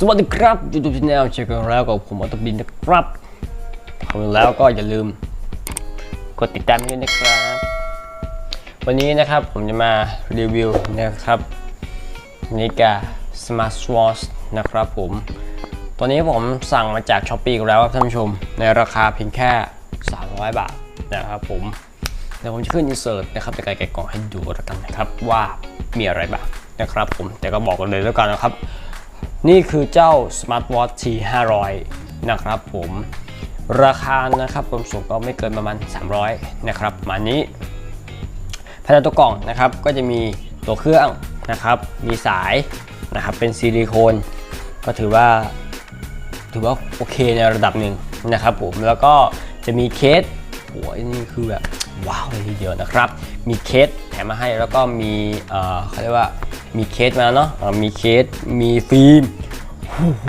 สวัสดีครับยูทูบช anel เจอกันแล้วกับผมอัตบินนะครับทำแล้วก็อย่าลืม กดติดตามด้วยนะครับ วันนี้นะครับผมจะมารีวิวนะครับนาฬิกา Smart Watch นะครับผม ตัวนี้ผมสั่งมาจาก s h อ p e e แล้วครับท่านผู้ชม ในราคาเพียงแค่ 300 บาทนะครับผมเดี๋ยวผมจะขึ้นอินเสิร์ตนะครับในการแกะกล่องให้ดูแล้วกันนะครับว่ามีอะไรบ้างนะครับผมแต่ก็บอกกันเลยแล้วกันนะครับ นี่คือเจ้า Smartwatch T500 นะครับผมราคานะครับรวมส่งก็ไม่เกินประมาณ 300 นะครับมานี้ภายในตัวกล่องนะครับก็จะมีตัวเครื่องนะครับมีสายนะครับเป็นซิลิโคน ก็ถือว่าถือว่าโอเคในระดับหนึ่งนะครับผมแล้วก็จะมีเคสโอ้ยนี่คือแบบว้าวเลยทีเดียวนะครับ มีเคสแถมมาให้แล้วก็มีเอ่อเขาเรียกว่ามีเคสมาเนาะมีเคสมีฟิล์ม โอ้โห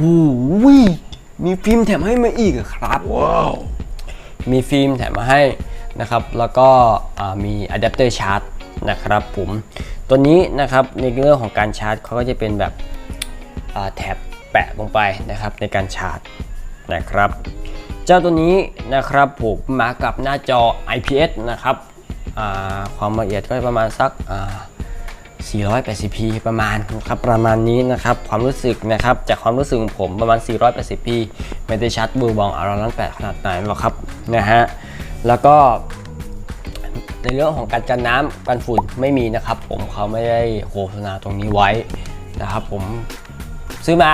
มีฟิล์มแถมให้มาอีกอะครับว้าวมีฟิล์มแถมมาให้นะครับ แล้วก็อ่ามีอะแดปเตอร์ชาร์จนะครับผมตัวนี้นะครับในเรื่องของการชาร์จเขาก็จะเป็นแบบอ่าแท็บแปะลงไปนะครับในการชาร์จนะครับ เจ้าตัวนี้นะครับผมมากับหน้าจอ IPS นะครับอ่าความละเอียดก็ประมาณสักอ่า 480p ประมาณนะครับประมาณนี้นะครับความรู้สึกนะครับจากความรู้สึกของผมประมาณ 480p ไม่ได้ชัดบอร์บองอาร์ลันแปดขนาดไหนหรอกครับนะฮะแล้วก็ในเรื่องของการกันน้ำกันฝุ่นไม่มีนะครับ ผมเขาไม่ได้โฆษณาตรงนี้ไว้นะครับ ผมซื้อมา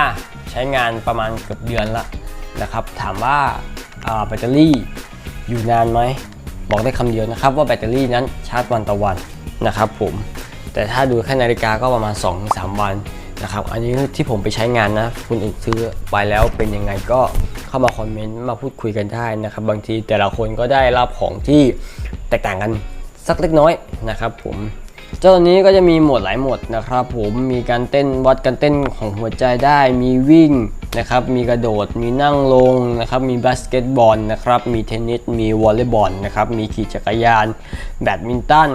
ใช้งานประมาณเกือบเดือนละนะครับ ถามว่าอ่าแบตเตอรี่อยู่นานไหมบอกได้คำเดียวนะครับ ว่าแบตเตอรี่นั้นชาร์จวันต่อวันนะครับ ผม แต่ถ้าดูแค่นาฬิกาก็ประมาณ 2-3 วันนะครับ อันนี้ที่ผมไปใช้งานนะ คุณอื่นซื้อไปแล้วเป็นยังไงก็เข้ามาคอมเมนต์มาพูดคุยกันได้นะครับ บางทีแต่ละคนก็ได้รับของที่แตกต่างกันสักเล็กน้อยนะครับ ผมเจ้าตัวนี้ก็จะมีโหมดหลายโหมดนะครับ ผมมีการเต้นวัดการเต้นของหัวใจได้ มีวิ่งนะครับ มีกระโดด มีนั่งลงนะครับ มีบาสเกตบอลนะครับ มีเทนนิส มีวอลเลย์บอลนะครับ มีขี่จักรยาน แบดมินตัน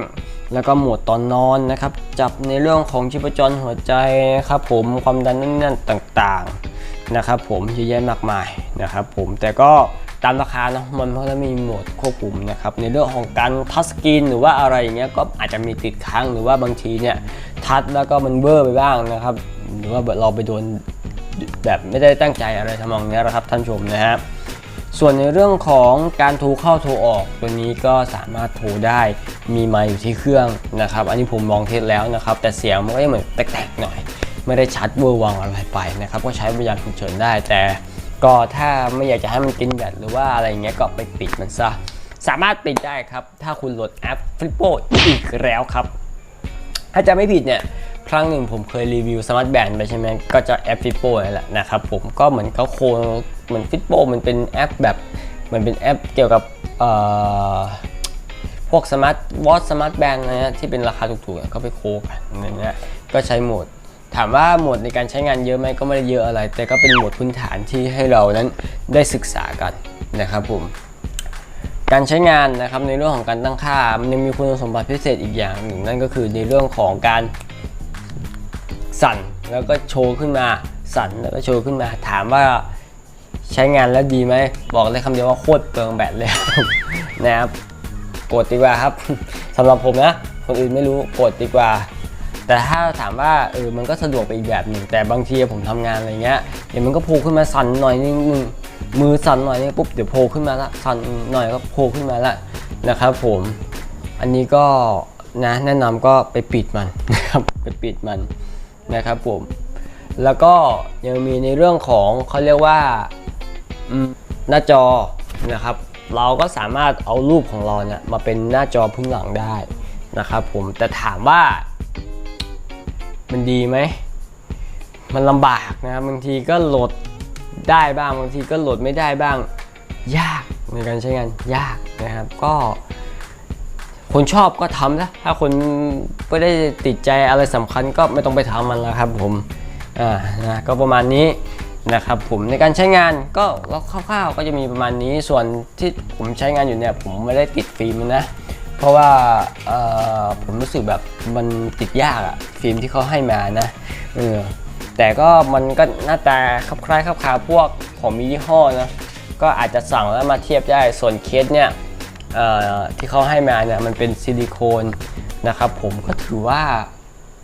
แล้วก็โหมดตอนนอนนะครับ จับในเรื่องของชีพจรหัวใจนะครับผมความดันนั่นๆต่างๆนะครับผมเยอะแยะมากมายนะครับผมแต่ก็ตามราคาเนอะมันก็จะมีโหมดควบคุมนะครับในเรื่องของการทัชสกรีนหรือว่าอะไรอย่างเงี้ยก็อาจจะมีติดค้างหรือว่าบางทีเนี่ยทัชแล้วก็มันเบอร์ไปบ้างนะครับหรือว่าเราไปโดนแบบไม่ได้ตั้งใจอะไรทำนองนี้นะครับท่านชมนะฮะ ส่วนในเรื่องของการโทรเข้าโทรออกตัวนี้ก็สามารถโทรได้มีไมค์อยู่ที่เครื่องนะครับ อันนี้ผมลองเทสแล้วนะครับ แต่เสียงมันก็จะเหมือนแตกๆหน่อย ไม่ได้ชัดเวอร์วังอะไรไปนะครับ ก็ใช้บริการฉุกเฉินได้ แต่ก็ถ้าไม่อยากจะให้มันกินแบตหรือว่าอะไรเงี้ยก็ไปปิดมันซะสามารถปิดได้ครับ ถ้าคุณโหลดแอป Flippo อีกแล้วครับ ถ้าจะไม่ผิดเนี่ย ครั้งหนึ่งผมเคยรีวิวสมาร์ทแบนด์ไปใช่ไหมก็จะแอปฟิปโป้นี่แหละนะครับผมก็เหมือนเขาโคเหมือนฟิปโป้มันเป็นแอปแบบเหมันเป็นแอปเกี่ยวกับเอ่อพวกสมาร์ทวอทสมาร์ทแบนด์นะฮะที่เป็นราคาถูกๆก็ไปโคกันอย่างเงี้ยก็ใช้โหมด ถามว่าโหมดในการใช้งานเยอะไหมก็ไม่ได้เยอะอะไร แต่ก็เป็นโหมดพื้นฐานที่ให้เรานั้นได้ศึกษากันนะครับผมการใช้งานนะครับในเรื่องของการตั้งค่ามันยังมีคุณสมบัติพิเศษอีกอย่างหนึ่งนั่นก็คือในเรื่องของการ สั่นแล้วก็โชว์ขึ้นมาสั่นแล้วก็โชว์ขึ้นมาถามว่าใช้งานแล้วดีไหม บอกได้คำเดียวว่าโคตรเปลืองแบตเลยนะครับกดดีกว่าครับสำหรับผมนะคนอื่นไม่รู้กดดีกว่า แต่ถ้าถามว่าเออมันก็สะดวกไปอีกแบบหนึ่งแต่บางทีผมทำงานอะไรเงี้ยเดี๋ยวมันก็โผล่ขึ้นมาสั่นหน่อยนึงมือสั่นหน่อยนึงปุ๊บเดี๋ยวโผล่ขึ้นมาละสั่นหน่อยก็โผล่ขึ้นมาละนะครับผมอันนี้ก็นะแนะนำก็ไปปิดมันนะครับไปปิดมัน นะครับผมแล้วก็ยังมีในเรื่องของเขาเรียกว่าหน้าจอนะครับ เราก็สามารถเอารูปของเราเนี่ยมาเป็นหน้าจอพื้นหลังได้นะครับผมแต่ถามว่า มันดีไหม มันลำบากนะครับบางทีก็โหลดได้บ้างบางทีก็โหลดไม่ได้บ้าง ยากในการใช้งานยากนะครับ ก็ คนชอบก็ทำนะถ้าคนไม่ได้ติดใจอะไรสำคัญก็ไม่ต้องไปทำมันแล้วครับผมอ่านะก็ประมาณนี้นะครับผมในการใช้งานก็แล้วคร่าวๆก็จะมีประมาณนี้ส่วนที่ผมใช้งานอยู่เนี่ยผมไม่ได้ติดฟิล์มนะ เพราะว่าเออผมรู้สึกแบบมันติดยากอะฟิล์มที่เขาให้มานะเออแต่ก็มันก็หน้าตาคลับคล้ายคลับคาพวกของมียี่ห้อนะก็อาจจะสั่งแล้วมาเทียบได้ส่วนเคสเนี่ย ที่เขาให้มาเนี่ยมันเป็นซิลิโคนนะครับผมก็ถือว่า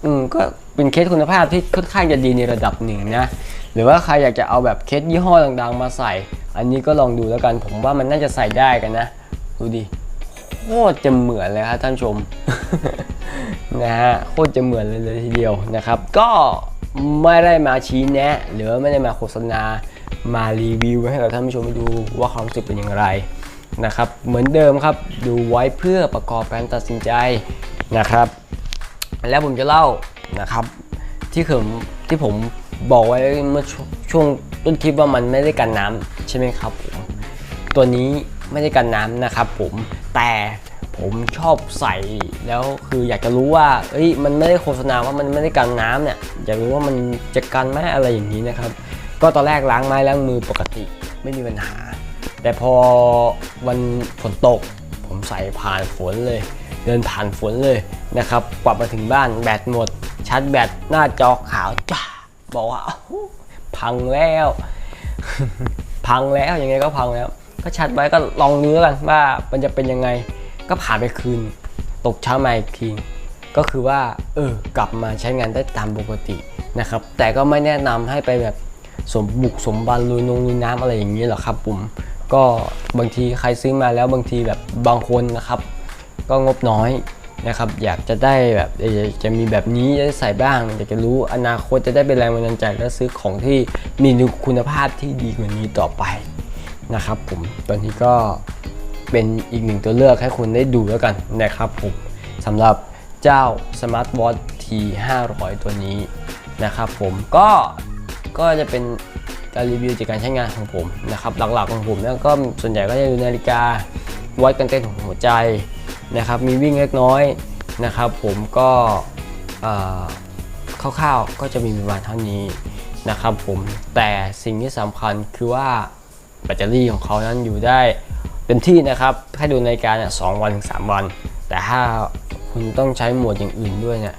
อืมก็เป็นเคสคุณภาพที่ค่อนข้างจะดีในระดับหนึ่งนะหรือว่าใครอยากจะเอาแบบเคสยี่ห้อดังๆมาใส่ อันนี้ก็ลองดูแล้วกันผมว่ามันน่าจะใส่ได้กันนะ ดูดิโคตรจะเหมือนเลยครับท่านชมนะฮะโคตรจะเหมือนเลยเลยทีเดียวนะครับ ก็ไม่ได้มาชี้แนะ หรือว่าไม่ได้มาโฆษณามารีวิวให้กับท่านผู้ชมดูว่าความรู้สึกเป็นอย่างไร นะครับ เหมือนเดิมครับดูไว้เพื่อประกอบการตัดสินใจนะครับ แล้วผมจะเล่านะครับ ที่ผมที่ผมบอกไว้เมื่อช่วงต้นคลิปว่ามันไม่ได้กันน้ำใช่ไหมครับผมตัวนี้ไม่ได้กันน้ำนะครับผมแต่ผมชอบใส่แล้วคืออยากจะรู้ว่าเอ้ยมันไม่ได้โฆษณาว่ามันไม่ได้กันน้ำเนี่ยอยากรู้ว่ามันจะกันไหมอะไรอย่างนี้นะครับ ก็ตอนแรกล้างไม้ล้างมือปกติไม่มีปัญหา แต่พอวันฝนตก ผมใส่ผ่านฝนเลย เดินผ่านฝนเลยนะครับ กลับมาถึงบ้านแบตหมดชาร์จแบตหน้าจอขาวจ้าบอกว่าพังแล้ว พังแล้วยังไงก็พังแล้ว ก็ชัดไว้ก็ลองดูแล้วกันว่ามันจะเป็นยังไง ก็ผ่านไปคืน ตกเช้ามาอีกทีก็คือว่าเออกลับมาใช้งานได้ตามปกตินะครับ แต่ก็ไม่แนะนำให้ไปแบบสมบุกสมบันลุยนงลุยน้ำอะไรอย่างนี้หรอกครับผม ก็บางทีใครซื้อมาแล้วบางทีแบบบางคนนะครับ ก็งบน้อยนะครับ อยากจะได้แบบจะมีแบบนี้จะใส่บ้างอยากจะรู้อนาคตจะได้เป็นแรงบันดาลใจและซื้อของที่มีคุณภาพที่ดีกว่านี้ต่อไปนะครับผมตอนนี้ก็เป็นอีกหนึ่งตัวเลือกให้คุณได้ดูแล้วกันนะครับผมสำหรับเจ้า Smart Watch T 500 ตัวนี้นะครับผมก็ก็จะเป็น การรีวิวจากการใช้งานของผมนะครับหลักๆของผมนี่ยก็ส่วนใหญ่ก็จะดูนาฬิกาวัดการเต้นของหัวใจนะครับมีวิ่งเล็กน้อยนะครับ ผมก็เอ่อคร่าวๆก็จะมีประมาณเท่านี้นะครับผมแต่สิ่งที่สำคัญคือว่าแบตเตอรี่ของเขานั้นอยู่ได้เต็มที่นะครับถ้าดูนาฬิกาเนี่ยสองวันถึงสามวัน แต่ถ้าคุณต้องใช้โหมดอย่างอื่นด้วยเนี่ย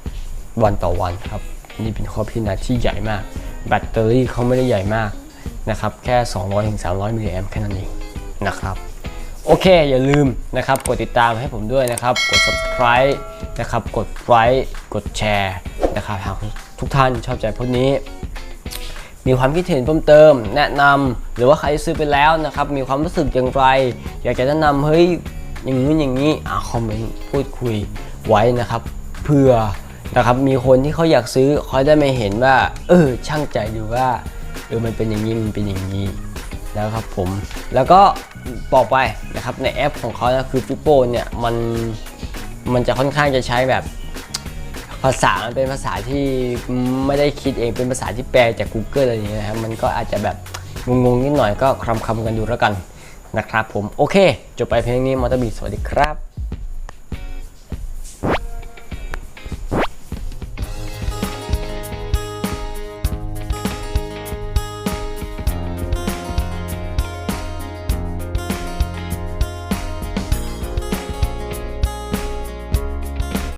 วันต่อวันครับนี่เป็นข้อพิจารณาที่ใหญ่มาก แบตเตอรี่เขาไม่ได้ใหญ่มาก นะครับแค่ 200-300ถึง300มิลลิแอมแค่นั้นเองนะครับโอเค อย่าลืมนะครับกดติดตามให้ผมด้วยนะครับ กด subscribe นะครับกดไลค์กดแชร์นะครับหากทุกท่านชอบใจพวกนี้ มีความคิดเห็นเพิ่มเติม แนะนำหรือว่าใครซื้อไปแล้วนะครับมีความรู้สึกอย่างไร อยากจะแนะนำเฮ้ยอย่างนี้นอย่างนี้อ่าคอมเมนต์พูดคุยไว้นะครับเพื่อนะครับมีคนที่เขาอยากซื้อเขาได้ไม่เห็นว่าเออช่างใจดูว่า เออมันเป็นอย่างนี้มันเป็นอย่างนี้แล้วครับผมแล้วก็บอกไปนะครับในแอปของเขานะคือ Fipo เนี่ยมันมันจะค่อนข้างจะใช้แบบภาษามันเป็นภาษาที่ไม่ได้คิดเองเป็นภาษาที่แปลจาก Google อะไรอย่างเงี้ยนะครับมันก็อาจจะแบบงงๆนิดหน่อยก็คลำๆกันดูแล้วกันนะครับผมโอเค จบไปเพียงนี้มอเตอร์บีสวัสดีครับ